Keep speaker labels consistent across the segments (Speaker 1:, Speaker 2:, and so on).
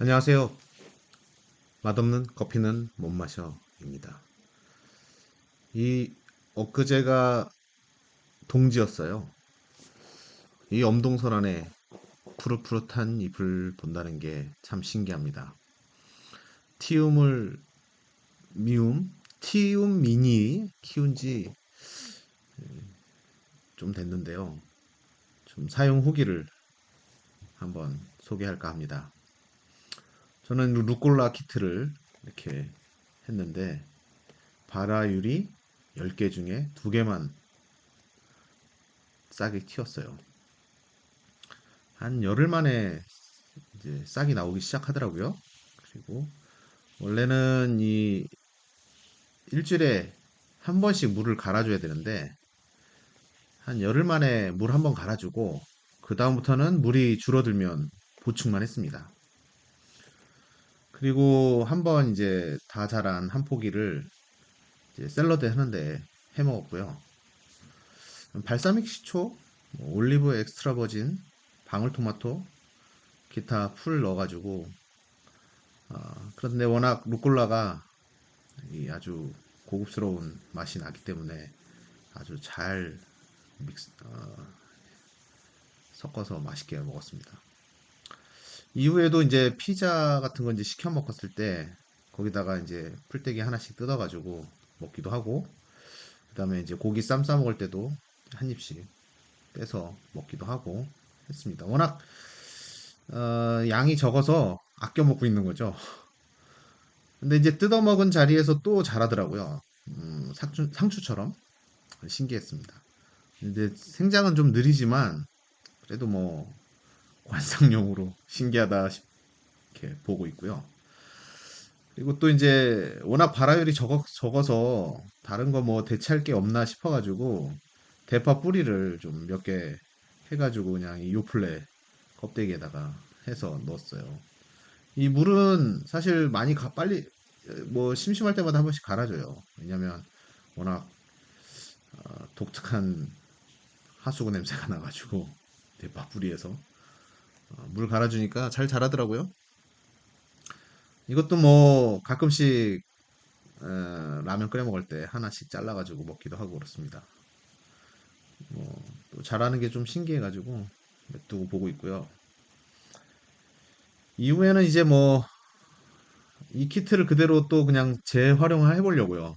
Speaker 1: 안녕하세요. 맛없는 커피는 못 마셔입니다. 이 엊그제가 동지였어요. 이 엄동설 안에 푸릇푸릇한 잎을 본다는 게 참 신기합니다. 티움을 미움, 티움 미니 키운 지 좀 됐는데요. 좀 사용 후기를 한번 소개할까 합니다. 저는 루꼴라 키트를 이렇게 했는데 발화율이 10개 중에 2개만 싹이 튀었어요. 한 열흘 만에 이제 싹이 나오기 시작하더라고요. 그리고 원래는 이 일주일에 한 번씩 물을 갈아줘야 되는데 한 열흘 만에 물 한 번 갈아주고 그 다음부터는 물이 줄어들면 보충만 했습니다. 그리고 한번 이제 다 자란 한 포기를 샐러드 하는데 해 먹었고요. 발사믹 식초, 뭐 올리브 엑스트라 버진, 방울토마토, 기타 풀 넣어가지고 어, 그런데 워낙 루꼴라가 이 아주 고급스러운 맛이 나기 때문에 아주 잘 믹스, 어, 섞어서 맛있게 먹었습니다. 이후에도 이제 피자 같은 거 이제 시켜 먹었을 때 거기다가 이제 풀떼기 하나씩 뜯어가지고 먹기도 하고 그 다음에 이제 고기 쌈 싸 먹을 때도 한 입씩 빼서 먹기도 하고 했습니다. 워낙 어, 양이 적어서 아껴 먹고 있는 거죠. 근데 이제 뜯어 먹은 자리에서 또 자라더라고요. 음, 상추, 상추처럼 신기했습니다. 근데 생장은 좀 느리지만 그래도 뭐 관상용으로 신기하다 이렇게 보고 있고요. 그리고 또 이제 워낙 발화율이 적어, 적어서 다른 거 뭐 대체할 게 없나 싶어가지고 대파 뿌리를 좀 몇 개 해가지고 그냥 이 요플레 껍데기에다가 해서 넣었어요. 이 물은 사실 많이 가, 빨리 뭐 심심할 때마다 한 번씩 갈아줘요. 왜냐면 워낙 어, 독특한 하수구 냄새가 나가지고 대파 뿌리에서 어, 물 갈아주니까 잘 자라더라고요. 이것도 뭐 가끔씩 에, 라면 끓여 먹을 때 하나씩 잘라가지고 먹기도 하고 그렇습니다. 뭐또 자라는 게 좀 신기해가지고 냅두고 보고 있고요. 이후에는 이제 뭐 이 키트를 그대로 또 그냥 재활용을 해보려고요.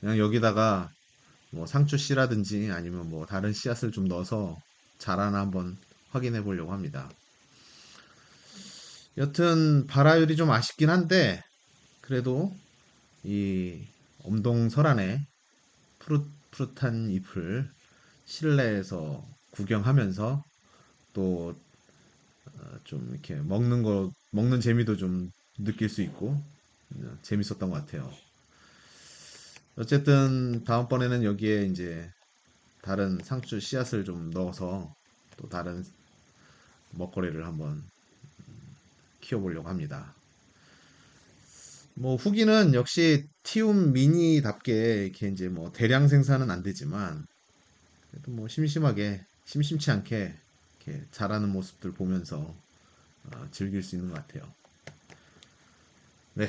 Speaker 1: 그냥 여기다가 뭐 상추 씨라든지 아니면 뭐 다른 씨앗을 좀 넣어서 자라나 한번 확인해 보려고 합니다. 여튼 발화율이 좀 아쉽긴 한데 그래도 이 엄동설안에 푸릇푸릇한 잎을 실내에서 구경하면서 또 좀 이렇게 먹는 거 먹는 재미도 좀 느낄 수 있고 어, 재밌었던 것 같아요. 어쨌든 다음번에는 여기에 이제 다른 상추 씨앗을 좀 넣어서 또 다른 먹거리를 한번 키워보려고 합니다. 뭐 후기는 역시 티움 미니답게 이렇게 이제 뭐 대량 생산은 안 되지만 그래도 뭐 심심하게 심심치 않게 이렇게 자라는 모습들 보면서 어, 즐길 수 있는 것 같아요. 네,